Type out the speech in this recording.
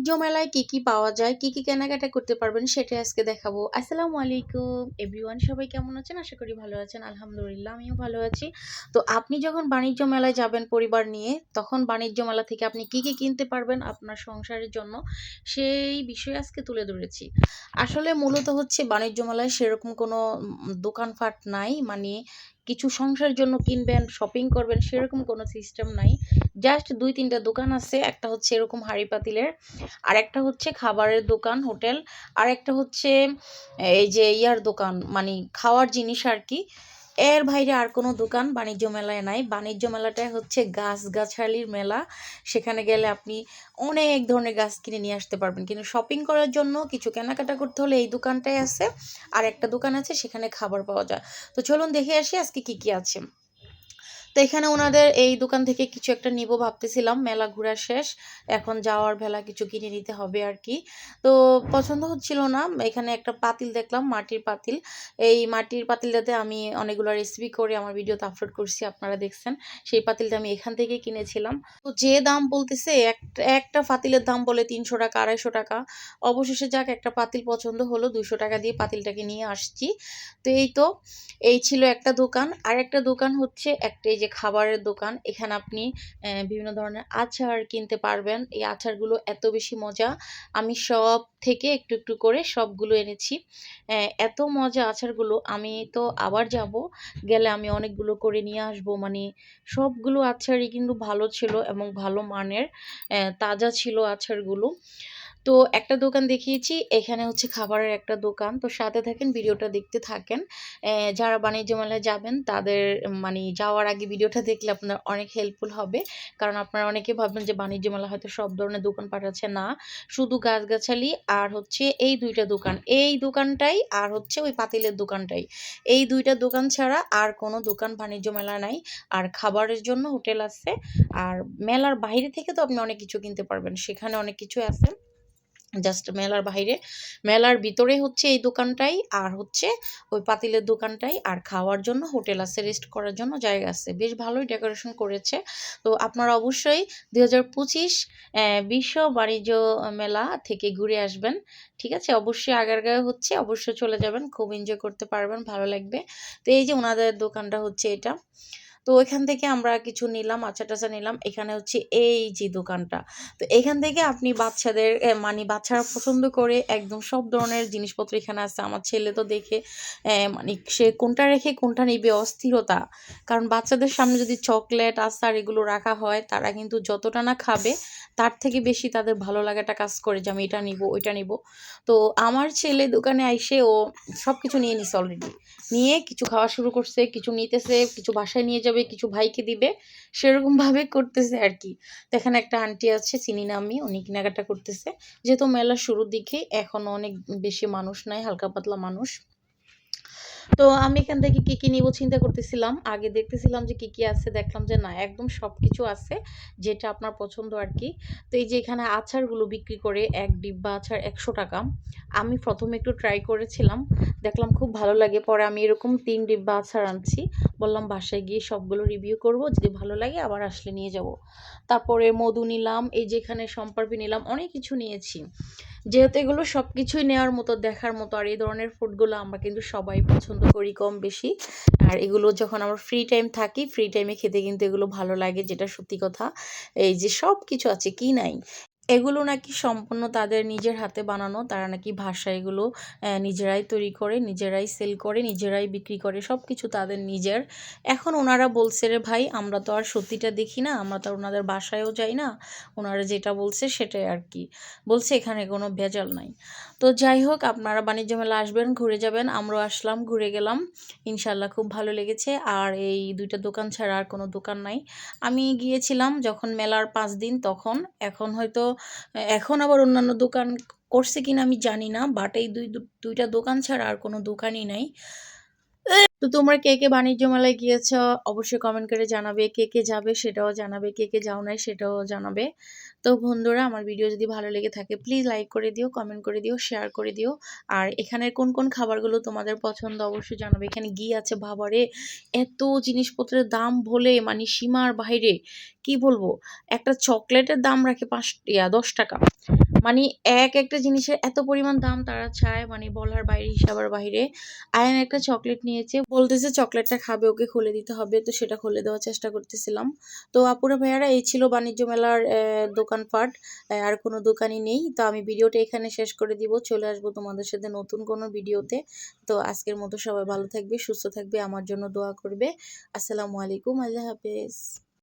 বাণিজ্য মেলায় কি, কি পাওয়া যায়, কি, কি কেনাকাটা করতে পারবেন সেটাই আজকে দেখাবো। আসসালামু আলাইকুম এভরিওয়ান সবাই কেমন আছেন? আশা করি ভালো আছেন। আলহামদুলিল্লাহ আমিও ভালো আছি। তো আপনি যখন বাণিজ্য মেলায় যাবেন পরিবার নিয়ে, তখন বাণিজ্য মেলা থেকে আপনি কি, কি কিনতে পারবেন আপনার সংসারের জন্য, সেই বিষয়ে আজকে তুলে ধরেছি। আসলে মূলত হচ্ছে বাণিজ্য মেলায় সেরকম কোনো দোকানপাট নাই। মানে কিছু সংসারের জন্য কিনবেন, শপিং করবেন সেরকম কোনো সিস্টেম নাই। জাস্ট ২-৩ টা দোকান আছে। একটা হচ্ছে এরকম হাঁড়ি পাতিলের, আর একটা হচ্ছে খাবারের দোকান, হোটেল, আর একটা হচ্ছে এই যে ইয়ার দোকান মানে খাওয়ার জিনিস আর কি এর বাইরে আর কোনো দোকান বাণিজ্য মেলায় নাই। বাণিজ্য মেলাটাই হচ্ছে গাছ-গাছালির মেলা। সেখানে গেলে আপনি অনেক ধরনের গাছ কিনে নিয়ে আসতে পারবেন। কিন্তু শপিং করার জন্য কিছু কেনাকাটা করতে হলে এই দোকানটাই আছে। আর একটা দোকান আছে সেখানে খাবার পাওয়া যায়। তো চলুন দেখে আসি আজকে কি, কি আছে। তো এখানে ওনাদের এই দোকান থেকে কিছু একটা নিবো ভাবতেছিলাম। মেলা ঘুরা শেষ। এখন যাওয়ার বেলা কিছু কিনে নিতে হবে আর কি তো পছন্দ হচ্ছিল না। এখানে একটা পাতিল দেখলাম, মাটির পাতিল। এই মাটির পাতিলটাতে আমি অনেকগুলো রেসিপি করে আমার ভিডিওতে আপলোড করছি, আপনারা দেখছেন। সেই পাতিলটা আমি এখান থেকে কিনেছিলাম। তো যে দাম বলতেছে এক একটা পাতিলের দাম বলে ৳৩০০ ৳২৫০ টাকা। অবশেষে যাক একটা পাতিল পছন্দ হলো। দুশো টাকা দিয়ে পাতিলটাকে নিয়ে আসছি। তো এই তো, এই ছিল একটা দোকান। আর একটা দোকান হচ্ছে একটা যে খাবারের দোকান। এখানে আপনি বিভিন্ন ধরনের আচার কিনতে পারবেন। এই আচারগুলো এত বেশি মজা। আমি সব থেকে একটু, একটু করে সবগুলো এনেছি। এত মজা আচারগুলো আমি তো আবার যাব। গেলে আমি অনেকগুলো করে নিয়ে আসব। মানে সবগুলো আচারই কিন্তু ভালো ছিল এবং ভালো মানের। তাজা ছিল আচারগুলো। তো একটা দোকান দেখিয়েছি। এখানে হচ্ছে খাবারের একটা দোকান। তো সাথে থাকেন, ভিডিওটা দেখতে থাকেন। যারা বাণিজ্য মেলায় যাবেন তাদের মানে যাওয়ার আগে ভিডিওটা দেখলে আপনার অনেক হেল্পফুল হবে। কারণ আপনারা অনেকে ভাববেন যে বাণিজ্য মেলা হয়তো সব ধরনের দোকানপাট আছে। না, শুধু গাছগাছালি আর হচ্ছে এই দুইটা দোকান। এই দোকানটাই আর হচ্ছে ওই পাতিলের দোকানটাই। এই দুইটা দোকান ছাড়া আর কোনো দোকান বাণিজ্য মেলা নাই। আর খাবারের জন্য হোটেল আছে। আর মেলার বাইরে থেকে তো আপনি অনেক কিছু কিনতে পারবেন। সেখানে অনেক কিছু আছে। জাস্ট মেলার বাহিরে। মেলার ভিতরে হচ্ছে এই দোকানটাই আর হচ্ছে ওই পাতিলের দোকানটাই। আর খাওয়ার জন্য হোটেল আছে, রেস্ট করার জন্য জায়গা আছে। বেশ ভালোই ডেকোরেশন করেছে। তো আপনারা অবশ্যই ২০২৫ অ্যা বিশ্ব বাণিজ্য মেলা থেকে ঘুরে আসবেন। ঠিক আছে? অবশ্যই আগারগাঁওয়ে হচ্ছে, অবশ্যই চলে যাবেন। খুব এনজয় করতে পারবেন, ভালো লাগবে। তো এই যে ওনাদের দোকানটা হচ্ছে এটা। তো ওইখান থেকে আমরা কিছু নিলাম, আচার-টাচার নিলাম। এখানে হচ্ছে এই যে দোকানটা। তো এখান থেকে আপনি বাচ্চাদের মানে বাচ্চারা পছন্দ করে একদম সব ধরনের জিনিসপত্র এখানে আছে। আমার ছেলে তো দেখে মানে সে কোনটা রেখে কোনটা নিবে অস্থিরতা। কারণ বাচ্চাদের সামনে যদি চকলেট, আচার এগুলো রাখা হয়, তারা কিন্তু যতটা না খাবে, তার থেকে বেশি তাদের ভালো লাগাটা কাজ করে যে আমি এটা নিবো, ওইটা নিবো। তো আমার ছেলে দোকানে আইসে ও সব কিছু নিয়ে নিছে অলরেডি। নিয়ে কিছু খাওয়া শুরু করছে, কিছু নিতেছে, কিছু বাসায় নিয়ে যাবে, কিছু ভাইকে দিবে। সেরকমভাবে করতেছে আরকি। তো এখানে একটা আন্টি আছে, চিনি না আমি। উনি কেনাকাটা করতেছে। যেহেতু মেলার শুরুর দিকে, এখনও অনেক বেশি মানুষ নাই, হালকা পাতলা মানুষ। তো আমি এখান থেকে কি, কি নিবো চিন্তা করতেছিলাম। আগে দেখতেছিলাম যে কি, কি আছে। দেখলাম যে না, একদম সবকিছু আছে। যেটা আপনার পছন্দ আর কি তো এই যে এখানে আচারগুলো বিক্রি করে। এক ডিব্বা আচার একশো টাকা। আমি প্রথমে একটু ট্রাই করেছিলাম। দেখলাম খুব ভালো লাগে। পরে আমি এরকম তিন ডিব্বা আচার আনছি। বললাম বাসায় গিয়ে সবগুলো রিভিউ করব। যদি ভালো লাগে আবার আসলে নিয়ে যাব। তারপরে মধু নিলাম। এই যে এখানে শমপাপড়ি নিলাম। অনেক কিছু নিয়েছি। যেহেতু এগুলো সবকিছুই নেওয়ার মতো, দেখার মতো। আর এই ধরনের ফুডগুলো আমরা কিন্তু সবাই পছন্দ করি কম বেশি। আর এগুলো যখন আমার ফ্রি টাইম থাকি, ফ্রি টাইমে খেতে কিন্তু এগুলো ভালো লাগে যেটা সত্যি কথা। এই যে সবকিছু আছে, কি নাই? এগুলো নাকি সম্পূর্ণ তাদের নিজের হাতে বানানো। তারা নাকি বাসায় এগুলো নিজেরাই তৈরি করে, নিজেরাই সেল করে, নিজেরাই বিক্রি করে। সব কিছু তাদের নিজের। এখন ওনারা বলছে রে ভাই, আমরা তো আর সত্যিটা দেখি না। আমরা তো আর উনাদের বাসায়ও যাই না। ওনারা যেটা বলছে সেটাই আর কি বলছে এখানে কোনো ভেজাল নাই। তো যাই হোক, আপনারা বাণিজ্য মেলা আসবেন, ঘুরে যাবেন। আমরাও আসলাম, ঘুরে গেলাম। ইনশাল্লাহ খুব ভালো লেগেছে। আর এই দুইটা দোকান ছাড়া আর কোনো দোকান নাই। আমি গিয়েছিলাম যখন মেলার পাঁচ দিন তখন। এখন হয়তো এখন আবার অন্যান্য দোকান করছে কিনা আমি জানি না। বাট এই দুই দুইটা দোকান ছাড়া আর কোনো দোকানই নাই। তো তোমরা কে, কে বাণিজ্য মেলায় গিয়েছ অবশ্যই কমেন্ট করে জানাবে। কে, কে যাবে সেটাও জানাবে। কে, কে যাও নাই সেটাও জানাবে। তো বন্ধুরা আমার ভিডিও যদি ভালো লেগে থাকে প্লিজ লাইক করে দিও, কমেন্ট করে দিও, শেয়ার করে দিও। আর এখানের কোন, কোন খাবারগুলো তোমাদের পছন্দ অবশ্যই জানাবে। এখানে ঘি আছে ভাবারে এত জিনিসপত্রের দাম বলে মানে সীমার বাইরে। কি বলব একটা চকলেটের দাম রাখে পাঁচ ইয়া দশ টাকা মানে এক একটা জিনিসের এত পরিমাণ দাম তারা চায় মানে বলার বাইরে, হিসাবের বাইরে। আয়ান একটা চকলেট নিয়েছে, বলতেছে চকলেটটা খাবে, ওকে খুলে দিতে হবে, তো সেটা খুলে দেওয়ার চেষ্টা করতেছিলাম। তো আপুরা ভাইয়ারা, এই ছিল বাণিজ্য মেলার দোকানপাট। আর কোনো দোকানই নেই। তো আমি ভিডিওটা এখানে শেষ করে দিব। চলে আসব তোমাদের সাথে নতুন কোনো ভিডিওতে। তো আজকের মতো সবাই ভালো থাকবে, সুস্থ থাকবে, আমার জন্য দোয়া করবে। আসসালামু আলাইকুম, আল্লাহ হাফেজ।